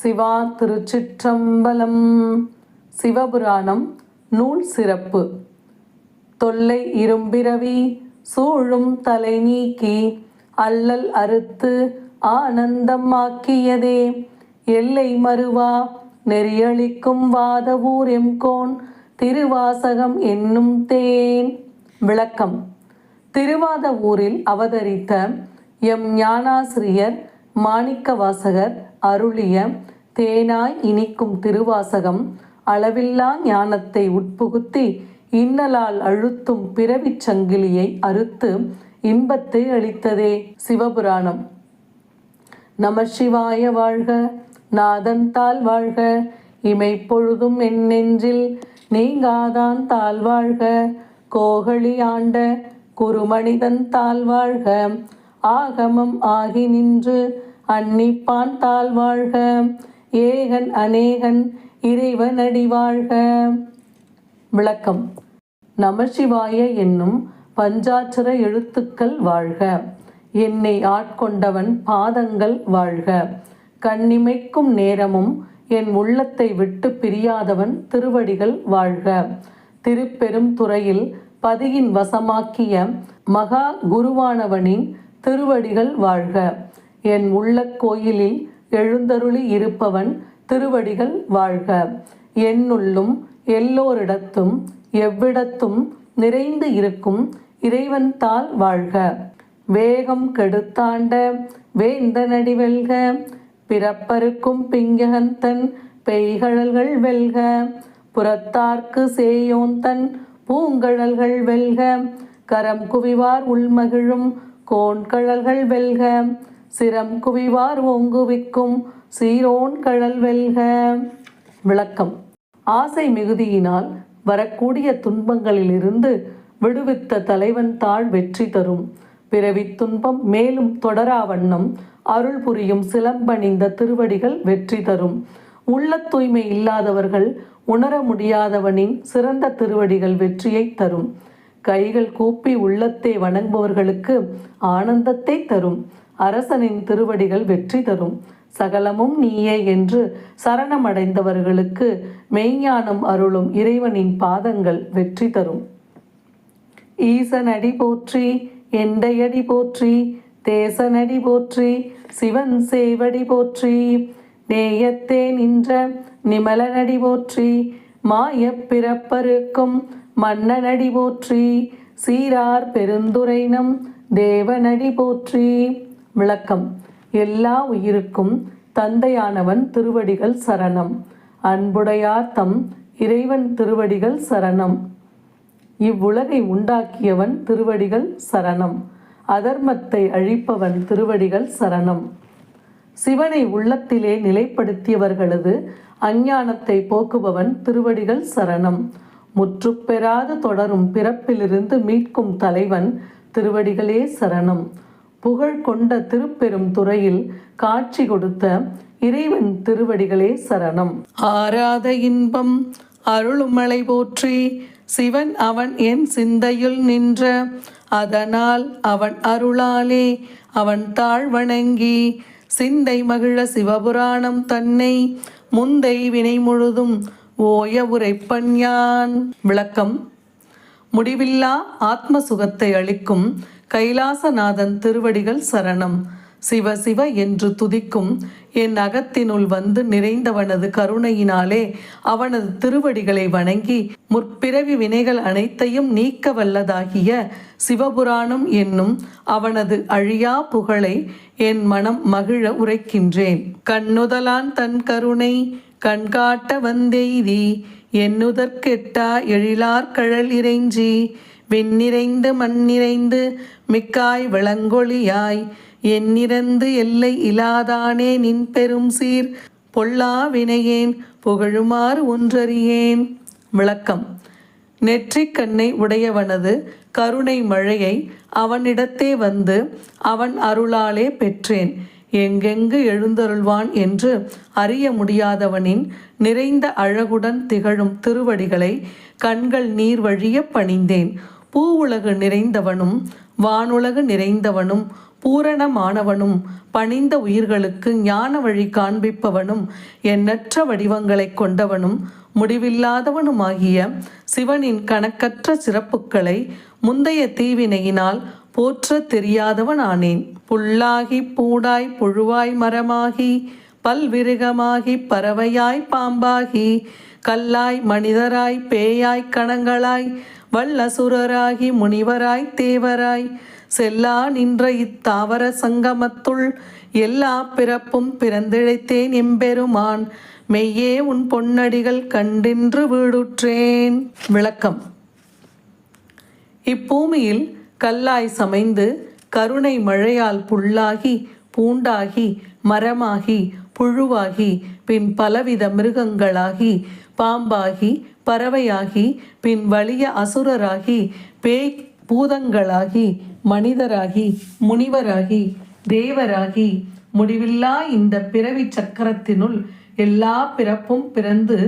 சிவா திருச்சிற்றம்பலம். சிவபுராணம் நூல் சிறப்பு. தொல்லை இரும்பிறவி சூழும் தலை நீக்கி அல்லல் அறுத்து ஆனந்தம் ஆக்கியதே எல்லை மறுவா நெறியளிக்கும் வாதவூர் எம்கோன் திருவாசகம் என்னும் தேன். விளக்கம். திருவாத ஊரில் அவதரித்த எம் ஞானாசிரியர் மாணிக்கவாசகர் அருளிய தேனாய் இனிக்கும் திருவாசகம் அளவில்லா ஞானத்தை உட்புகுத்தி இன்னலால் அழுத்தும் பிறவிச் சங்கிலியை அறுத்து இன்பத்தை அளித்ததே சிவபுராணம். நம சிவாய வாழ்க நாதன் தாள் வாழ்க இமை பொழுதும் என் நெஞ்சில் நீங்காதான் தாழ் வாழ்க கோகழி ஆண்ட குருமனிதன் தாழ் வாழ்க ஆகமம் ஆகி நின்று அன்னிப்பான் தாழ் வாழ்க. ஏகன் அநேகன் இறைவனடி வாழ்க. விளக்கம். நமசிவாய என்னும் பஞ்சாட்சர எழுத்துக்கள் வாழ்க. என்னை ஆட்கொண்டவன் பாதங்கள் வாழ்க. கண்ணிமைக்கும் நேரமும் என் உள்ளத்தை விட்டு பிரியாதவன் திருவடிகள் வாழ்க. திருப்பெரும் துறையில் பதியின் வசமாக்கிய மகா குருவானவனின் திருவடிகள் வாழ்க. என் உள்ள கோயிலில் எழுந்தருளி இருப்பவன் திருவடிகள் வாழ்க. என்னுள்ளும் எல்லோரிடத்தும் எவ்விடத்தும் நிறைந்து இருக்கும் இறைவன் தால் வாழ்க. வேகம் கெடுத்தாண்ட வேந்தனடி வெல்க. பிறப்பருக்கும் பிங்ககந்தன் பெய்கழல்கள் வெல்க. புறத்தார்க்கு சேயோந்தன் பூங்கழல்கள் வெல்க. கரம் குவிவார் உள்மகிழும் கோண்கழல்கள் வெல்க. சிரம் குவிவார் ஓங்குவிக்கும் சீரோன் கழல் வெல்க. விளக்கம். ஆசை மிகுதியினால் வரக்கூடிய துன்பங்களிலிருந்து விடுவித்த தலைவன் தாழ் வெற்றி தரும். பிறவி துன்பம் மேலும் தொடரா வண்ணம் அருள் புரியும் சிலம்பணிந்த திருவடிகள் வெற்றி தரும். உள்ள தூய்மை இல்லாதவர்கள் உணர முடியாதவனின் சிறந்த திருவடிகள் வெற்றியை தரும். கைகள் கூப்பி உள்ளத்தை வணங்குபவர்களுக்கு ஆனந்தத்தை தரும். அரசனின் திருவடிகள் வெற்றி தரும். சகலமும் நீயே என்று சரணமடைந்தவர்களுக்கு மெய்ஞானம் அருளும் இறைவனின் பாதங்கள் வெற்றி தரும். ஈசனடி போற்றி எண்டையடி போற்றி தேசனடி போற்றி சிவன் சேவடி போற்றி நேயத்தே நின்ற நிமலனடி போற்றி மாய பிறப்பருக்கும் மன்னனடி போற்றி சீரார் பெருந்துரைனம் தேவனடி போற்றி. விளக்கம். எல்லா உயிருக்கும் தந்தையானவன் திருவடிகள் சரணம். அன்புடையார் தம் இறைவன் திருவடிகள் சரணம். இவ்வுலகை உண்டாக்கியவன் திருவடிகள் சரணம். அதர்மத்தை அழிப்பவன் திருவடிகள் சரணம். சிவனை உள்ளத்திலே நிலைப்படுத்தியவர்களது அஞ்ஞானத்தை போக்குபவன் திருவடிகள் சரணம். முற்றுப்பெறாது தொடரும் பிறப்பிலிருந்து மீட்கும் தலைவன் திருவடிகளே சரணம். புகழ் கொண்ட திருப்பெரும் துறையில் காட்சி கொடுத்த இறைவன் திருவடிகளே சரணம். ஆராத இன்பம் அருளுமலை போற்றி சிவன் அவன் என் சிந்தையுள் நின்ற அதனால் அவன் அருளாலே அவன் தாழ் வணங்கி சிந்தை மகிழ சிவபுராணம் தன்னை முந்தை வினை முழுதும் ஓய உரைப்பன் யான். விளக்கம். முடிவில்லா ஆத்ம சுகத்தை அளிக்கும் கைலாசநாதன் திருவடிகள் சரணம். சிவ சிவ என்று துதிக்கும் என் அகத்தினுள் வந்து நிறைந்தவனது கருணையினாலே அவனது திருவடிகளை வணங்கி முற்பிறவி வினைகள் அனைத்தையும் நீக்க வல்லதாகிய சிவபுராணம் என்னும் அவனது அழியா புகழை என் மனம் மகிழ உரைக்கின்றேன். கண்ணுதலான் தன் கருணை கண்காட்ட வந்தெய்தி எண்ணுதற்கெட்டா எழிலார் கழல் இறைஞ்சி விண்ணிறைந்து மண்ணிறைந்து மிக்காய் விளங்கொழியாய் எண்ணிறந்து எல்லை இலாதானே நின் பெரும் சீர். பொல்லா வினையேன் புகழுமாறு ஒன்றறியேன். விளக்கம். நெற்றிக்கண்ணை உடையவனது கருணை மழையை அவனிடத்தே வந்து அவன் அருளாலே பெற்றேன். எங்கெங்கு எழுந்தருள்வான் என்று அறிய முடியாதவனின் நிறைந்த அழகுடன் திகழும் திருவடிகளை கண்கள் நீர் வழிய பணிந்தேன். பூவுலகு நிறைந்தவனும் வானுலகு நிறைந்தவனும் பூரணமானவனும் பணிந்த உயிர்களுக்கு ஞான வழி காண்பிப்பவனும் எண்ணற்ற வடிவங்களைக் கொண்டவனும் முடிவில்லாதவனுமாகிய சிவனின் கணக்கற்ற சிறப்புகளை முந்தைய தீவினையினால் போற்ற தெரியாதவன் ஆனேன் புல்லாகி பூடாய் புழுவாய் மரமாகி பல்விருகமாகி பறவையாய் பாம்பாகி கல்லாய் மனிதராய் பேயாய் கணங்களாய் வல்லசுரராகி முனிவராய் தேவராய். செல்லா நின்ற இத்தாவர சங்கமத்துள் எல்லா பிறப்பும் பிறந்திழைத்தேன் எம்பெருமான். மெய்யே உன் பொன்னடிகள் கண்டின்று வீடுற்றேன். விளக்கம். இப்பூமியில் கல்லாய் சமைந்து கருணை மழையால் புல்லாகி பூண்டாகி மரமாகி புழுவாகி பின் பலவித மிருகங்களாகி பாம்பாகி பறவையாகி பின் வலிய அசுரராகி பேய் பூதங்களாகி மனிதராகி முனிவராகி தேவராகி முடிவில்லா இந்த பிறவி சக்கரத்தினுள் எல்லா பிறப்பும் பிறந்து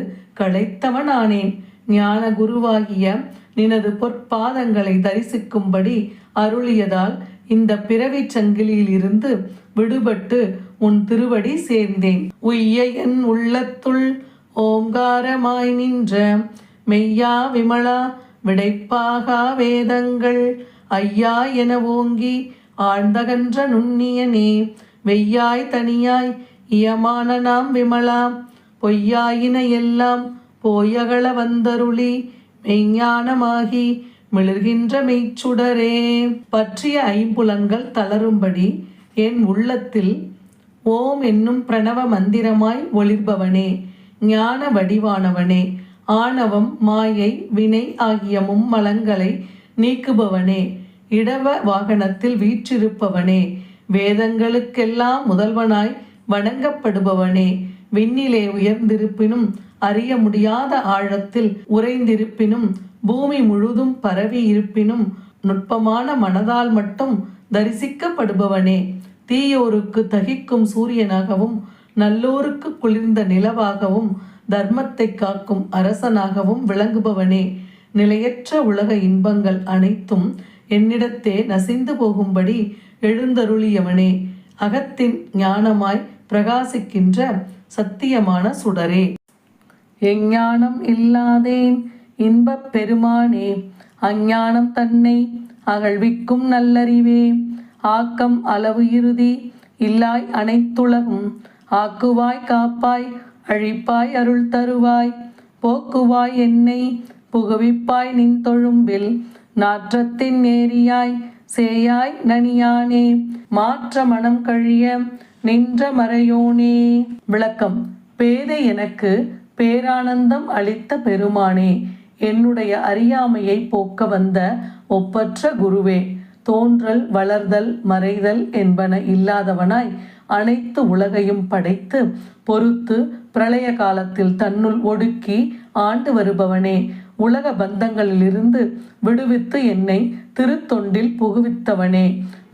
களைத்தவனானேன். ஞான குருவாகிய நினது பொற்பாதங்களை தரிசிக்கும்படி அருளியதால் இந்த பிறவி சங்கிலியில் இருந்து விடுபட்டு உன் திருவடி சேர்ந்தேன். உய்ய என் உள்ளத்துள் ஓங்காரமாய் நின்ற மெய்யா விமலா விடைப்பாகா வேதங்கள் ஐயா என ஓங்கி ஆழ்ந்தகன்ற நுண்ணியனே வெய்யாய் தனியாய் இயமான நாம் விமலா பொய்யாயின எல்லாம் போயகள வந்தருளி மெய்ஞானமாகி மிளர்கின்ற மெய்ச்சுடரே. பற்றிய ஐம்புலன்கள் தளரும்படி என் உள்ளத்தில் ஓம் என்னும் பிரணவ மந்திரமாய் ஒளிர்பவனே. ஞான வடிவானவனே. ஆணவம் மாயை வினை ஆகிய மும்மலங்களை நீக்குபவனே. இடவ வாகனத்தில் வீற்றிருப்பவனே. வேதங்களுக்கெல்லாம் முதல்வனாய் வணங்கப்படுபவனே. விண்ணிலே உயர்ந்திருப்பினும் அறிய முடியாத ஆழத்தில் உறைந்திருப்பினும் பூமி முழுதும் பரவி இருப்பினும் நுட்பமான மனதால் மட்டும் தரிசிக்கப்படுபவனே. தீயோருக்கு தகிக்கும் சூரியனாகவும் நல்லோருக்கு குளிர்ந்த நிலவாகவும் தர்மத்தை காக்கும் அரசனாகவும் விளங்குபவனே. நிலையற்ற உலக இன்பங்கள் அனைத்தும் என்னிடத்தே நசிந்து போகும்படி எழுந்தருளியவனே. அகத்தின் ஞானமாய் பிரகாசிக்கின்ற சத்தியமான சுடரே. எஞ்ஞானம் இல்லாதேன் இன்பப் பெருமானே அஞ்ஞானம் தன்னை அகழ்விக்கும் நல்லறிவே. ஆக்கம் அளவு இறுதி இல்லாய் அனைத்துலகும் ஆக்குவாய் காப்பாய் அழிப்பாய் அருள் தருவாய். போக்குவாய் என்னை புகுவிப்பாய் நின் தொழும்பில். நாற்றத்தின் நேரியாய் சேயாய் நனியானே. மாற்ற மனம் கழிய நின்ற மறையோனே. விளக்கம். பேதை எனக்கு பேரானந்தம் அளித்த பெருமானே. என்னுடைய அறியாமையை போக்க வந்த ஒப்பற்ற குருவே. தோன்றல் வளர்தல் மறைதல் என்பன இல்லாதவனாய் அனைத்து உலகையும் படைத்து பொறுத்து பிரளய காலத்தில் தன்னுள் ஒடுக்கி ஆண்டு வருபவனே உலக பந்தங்களிலிருந்து விடுவித்து என்னை திருத்தொண்டில் புகுவித்தவனே.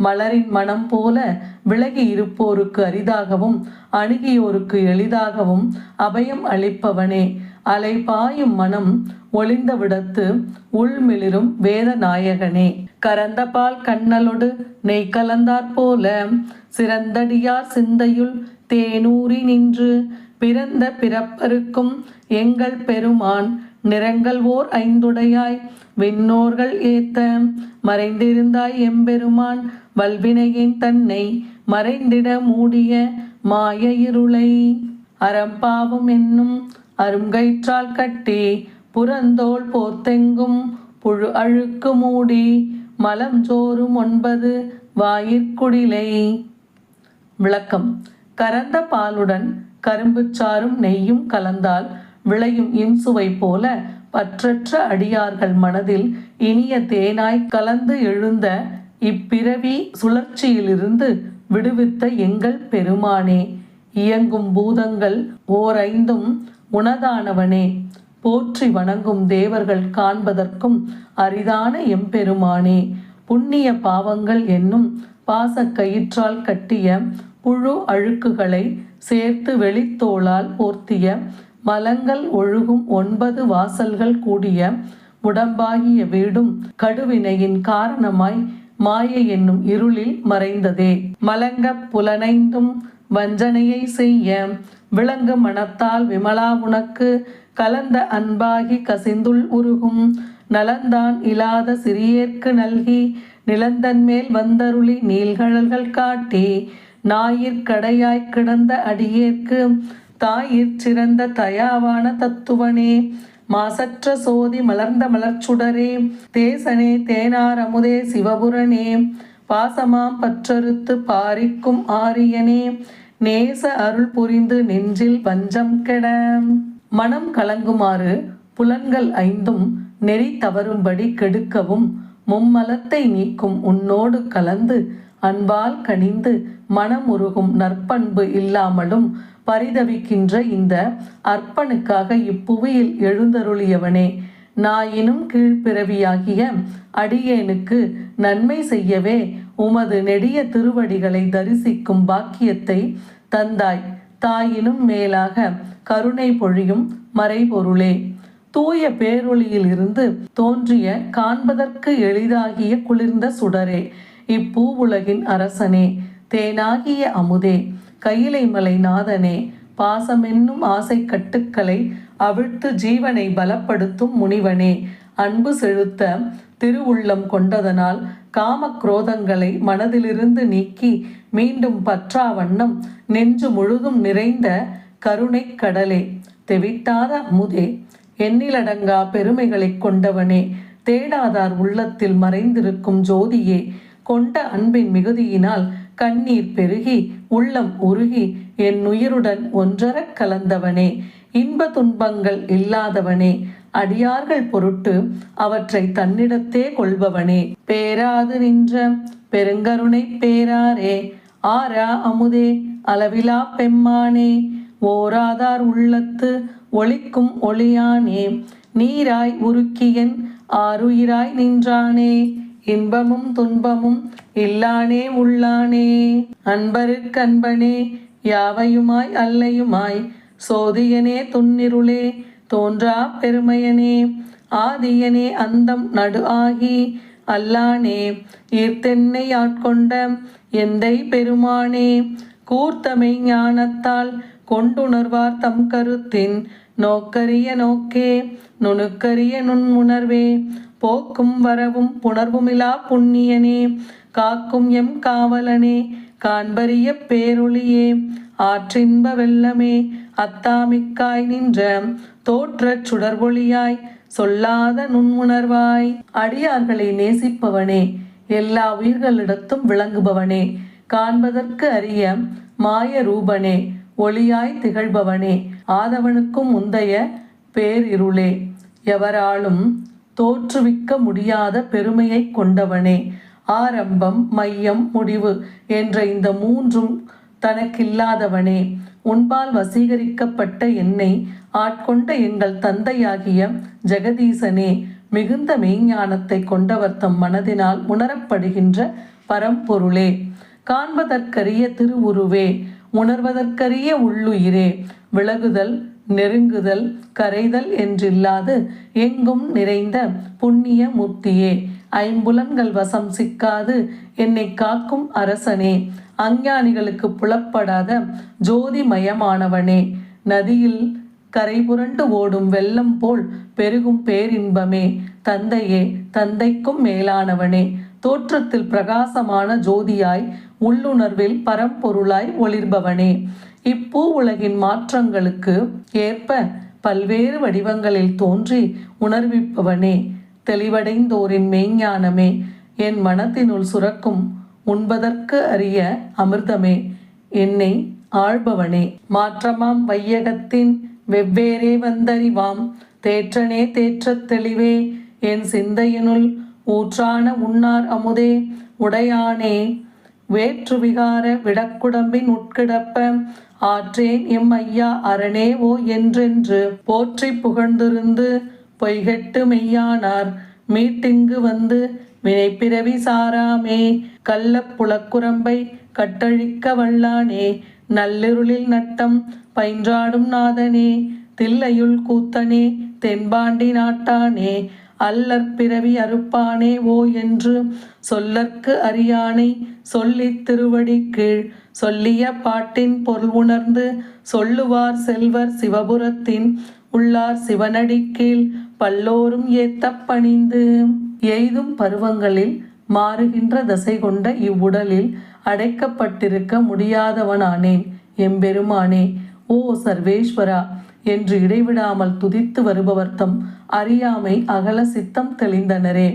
மலரின் மனம் போல விலகி இருப்போருக்கு அரிதாகவும் அணுகியோருக்கு எளிதாகவும் அபயம் அளிப்பவனே. அலைபாயும் மனம் ஒளிந்த விடத்து உள்மிளிரும் வேத நாயகனே. கரந்த பால் கண்ணலொடு நெய் கலந்தாற் போல சிறந்தடியார் சிந்தையுள் தேனூறி நின்று பிறந்த பிறப்பருக்கும் எங்கள் பெருமான் நிறங்கள் ஓர் ஐந்துடையாய். விண்ணோர்கள் ஏத்த மறைந்திருந்தாய் எம்பெருமான் வல்வினையின் தன்னை மறைந்திட மூடிய மாய இருளை. அறம்பாவும் என்னும் அருங்கயிற்றால் கட்டி புறந்தோல் போர்த்தெங்கும் புழு அழுக்கு மூடி மலம் சோறும் ஒன்பது வாயிற்குடிலை. விளக்கம். கறந்த பாலுடன் கரும்புச்சாரும் நெய்யும் கலந்தால் விளையும் இன்சுவை போல பற்றற்ற அடியார்கள் மனதில் இனிய தேனாய் கலந்து எழுந்த இப்பிறவி சுழற்சியிலிருந்து விடுவித்த எங்கள் பெருமானே இயங்கும் பூதங்கள் ஓர் ஐந்தும் உனதானவனே போற்றி வணங்கும் தேவர்கள் காண்பதற்கும் அரிதான எம்பெருமானே புண்ணிய பாவங்கள் என்னும் பாசக்கயிற்றால் கட்டிய புழு அழுக்குகளை சேர்த்து வெளித்தோளால் போர்த்திய மலங்கள் ஒழுகும் ஒன்பது வாசல்கள் கூடிய உடம்பாகிய வீடும் கடுவினையின் காரணமாய் மாயை என்னும் இருளில் மறைந்ததே. மலங்க புலனைந்தும் வஞ்சனையை செய்ய விளங்கு மனத்தால் விமலா உனக்கு கலந்த அன்பாகி கசிந்துள் உருகும் நலந்தான் இல்லாத சிறியேற்கு நல்கி நிலந்தன் மேல் வந்தருளி நீள்கழல்கள் காட்டி ஞாயிற்கடையாய் கிடந்த அடியேற்கு தாயிற் சிறந்த தயாவான தத்துவனே மாசற்ற சோதி மலர்ந்த மலர்ச்சுடரே தேசனே தேனார் அமுதே சிவபுரனே பாசமாம் பற்றறுத்து பாரிக்கும் ஆரியனே நேச அருள் புரிந்து நெஞ்சில் பஞ்சம் கெட. மனம் கலங்குமாறு புலன்கள் ஐந்தும் நெறி தவறும்படி கெடுக்கவும் மும்மலத்தை நீக்கும் உன்னோடு கலந்து அன்பால் கனிந்து மனம் உருகும் நற்பண்பு இல்லாமலும் பரிதவிக்கின்ற இந்த அர்ப்பனுக்காக இப்புவியில் எழுந்தருளியவனே. நாயினும் கீழ்ப்பிறவியாகிய அடியேனுக்கு நன்மை செய்யவே உமது நெடிய திருவடிகளை தரிசிக்கும் பாக்கியத்தை தந்தாய். தாயினும் மேலாக கருணை பொழியும் மறைபொருளே. தூய பேரொளியில் இருந்து தோன்றிய காண்பதற்கு எளிதாகிய குளிர்ந்த சுடரே இப்பூவுலகின் அரசனே தேனாகிய அமுதே கையிலை மலை நாதனே பாசமென்னும் ஆசை கட்டுக்களை அவிழ்த்து ஜீவனை பலப்படுத்தும் முனிவனே அன்பு செலுத்த திருவுள்ளம் கொண்டதனால் காம குரோதங்களை மனதிலிருந்து நீக்கி மீண்டும் பற்றா வண்ணம் நெஞ்சு முழுதும் நிறைந்த கருணை கடலே தெவிட்டாத அமுதே எண்ணிலடங்கா பெருமைகளைக் கொண்டவனே தேடாதார் உள்ளத்தில் மறைந்திருக்கும் ஜோதியே கொண்ட அன்பின் மிகுதியினால் கண்ணீர் பெருகி உள்ளம் உருகி என் உயிருடன் ஒன்றரக் கலந்தவனே இன்ப துன்பங்கள் இல்லாதவனே அடியார்கள் பொருட்டு அவற்றை தன்னிடத்தே கொள்பவனே. பேராது நின்ற பெருங்கருணை பேராரே ஆரா அமுதே அளவிலா பெம்மானே ஓராதார் உள்ளத்து ஒளிக்கும் ஒளியானே நீராய் உருக்கியன் ஆருயிராய் நின்றானே இன்பமும் துன்பமும் இல்லானே உள்ளானே. அன்பருக்கன்பனே யாவையுமாய் அல்லையுமாய்? சோதியனே துன்னிருளே தோன்றா பெருமையனே. ஆதியனே அந்தம் நடு ஆகி அல்லானே ஈர்த்தென்னை ஆட்கொண்ட எந்தை பெருமானே. கூர்த்தமை ஞானத்தால் கொண்டுணர்வார் தம் கருத்தின். நோக்கரிய நோக்கே நுணுக்கரிய நுண்ணுணர்வே போக்கும் வரவும் புணர்வுமிலா புண்ணியனே. காக்கும் எம் காவலனே காண்பரிய பேரொளியே ஆற்றின்ப வெள்ளமே அத்தாமிக்காய் நின்ற. தோற்றச் சுடர்வொளியாய் சொல்லாத நுண்ணுணர்வாய் அடியார்களை நேசிப்பவனே எல்லா உயிர்களிடத்தும் விளங்குபவனே. காண்பதற்கு அரிய மாய ரூபனே ஒளியாய் திகழ்பவனே ஆதவனுக்கும் முந்தைய பேரிருளே. எவராலும் தோற்றுவிக்க முடியாத பெருமையை கொண்டவனே. ஆரம்பம் மையம் முடிவு என்ற இந்த மூன்றும் தனக்கில்லாதவனே. உன்பால் வசீகரிக்கப்பட்ட என்னை ஆட்கொண்ட எங்கள் தந்தையாகிய ஜெகதீசனே மிகுந்த மெய்ஞானத்தை கொண்டவர் தம் மனதினால் உணரப்படுகின்ற பரம்பொருளே. காண்பதற்கரிய திருவுருவே உணர்வதற்கரிய உள்ளுயிரே. விலகுதல் நெருங்குதல் கரைதல் என்றில்லாது எங்கும் நிறைந்த புண்ணிய மூர்த்தியே. ஐம்புலன்கள் வசம் சிக்காது என்னை காக்கும் அரசனே. அஞ்ஞானிகளுக்கு புலப்படாத ஜோதிமயமானவனே. நதியில் கரை புரண்டு ஓடும் வெள்ளம் போல் பெருகும் பேரின்பமே. தந்தையே தந்தைக்கும் மேலானவனே. தோற்றத்தில் பிரகாசமான ஜோதியாய் உள்ளுணர்வில் பரம்பொருளாய் ஒளிர்பவனே. இப்பூ உலகின் மாற்றங்களுக்கு ஏற்ப பல்வேறு வடிவங்களில் தோன்றி உணர்விப்பவனே. தெளிவடைந்தோரின் மெய்ஞானமே என் மனத்தினுள் சுரக்கும் உண்பதற்கு அறிய அமிர்தமே. என்னை ஆள்பவனே. மாற்றமாம் வையகத்தின் வெவ்வேறே வந்தறிவாம் தேற்றனே தேற்றத் தெளிவே என் சிந்தையினுள் ஊற்றான உன்னார் அமுதே உடையானே வேற்று விகார விடக்குடம்பின் உட்கிடப்ப ஆற்றேன் எம் ஐயா அரணே ஓ என்றென்று போற்றி புகழ்ந்திருந்து பொய்கெட்டு மெய்யானார். மீட்டிங்கு வந்து வினைப்பிறவி சாராமே கள்ளப் புலக்குரம்பை கட்டழிக்க வல்லானே நள்ளிருளில் நட்டம் பயின்றாடும் நாதனே தில்லையுள் கூத்தனே தென்பாண்டி நாட்டானே அல்லற் பிறவி அறுப்பானே ஓ என்று சொல்லற்கு அறியானை சொல்லித் திருவடி கீழ் சொல்லிய பாட்டின் பொருள் உணர்ந்து சொல்லுவார் செல்வர் சிவபுரத்தின் உள்ளார் சிவனடி கீழ் பல்லோரும் ஏத்த பணிந்து எய்தும் பருவங்களில் மாறுகின்ற தசை கொண்ட இவ்வுடலில் அடைக்கப்பட்டிருக்க முடியாதவனானேன் எம்பெருமானே. ஓ சர்வேஸ்வரா என்று இடைவிடாமல் துதித்து வருபவர்த்தம் அறியாமை அகல சித்தம் தெளிந்தனரே.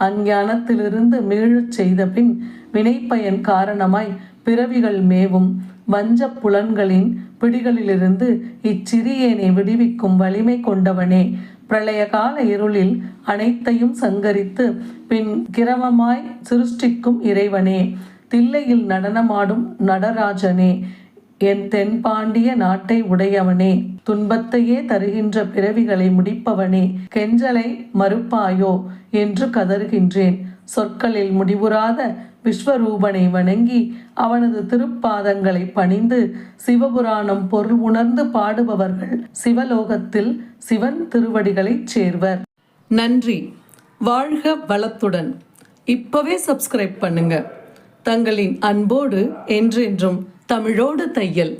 அஞ்ஞானத்திலிருந்து மீழச் செய்த பின் வினைப்பயன் காரணமாய் பிறவிகள் மேவும். வஞ்ச புலன்களின் பிடிகளிலிருந்து இச்சிறியேனை விடுவிக்கும் வலிமை கொண்டவனே. பிரளய கால இருளில் அனைத்தையும் சங்கரித்து பின் கிரமமாய் சிருஷ்டிக்கும் இறைவனே. தில்லையில் நடனமாடும் நடராஜனே. என் தென்பாண்டிய நாட்டை உடையவனே துன்பத்தையே தருகின்ற பிறவிகளை முடிப்பவனே கெஞ்சலை மறுப்பாயோ என்று கதறுகின்றேன். சொற்களில் முடிவுறாத விஸ்வரூபனை வணங்கி அவனது திருப்பாதங்களை பணிந்து சிவபுராணம் பொருள் உணர்ந்து பாடுபவர்கள் சிவலோகத்தில் சிவன் திருவடிகளைச் சேர்வர். நன்றி. வாழ்க வளத்துடன். இப்பவே சப்ஸ்கிரைப் பண்ணுங்க. தங்களின் அன்போடு என்றென்றும் தமிழோடு தையல்.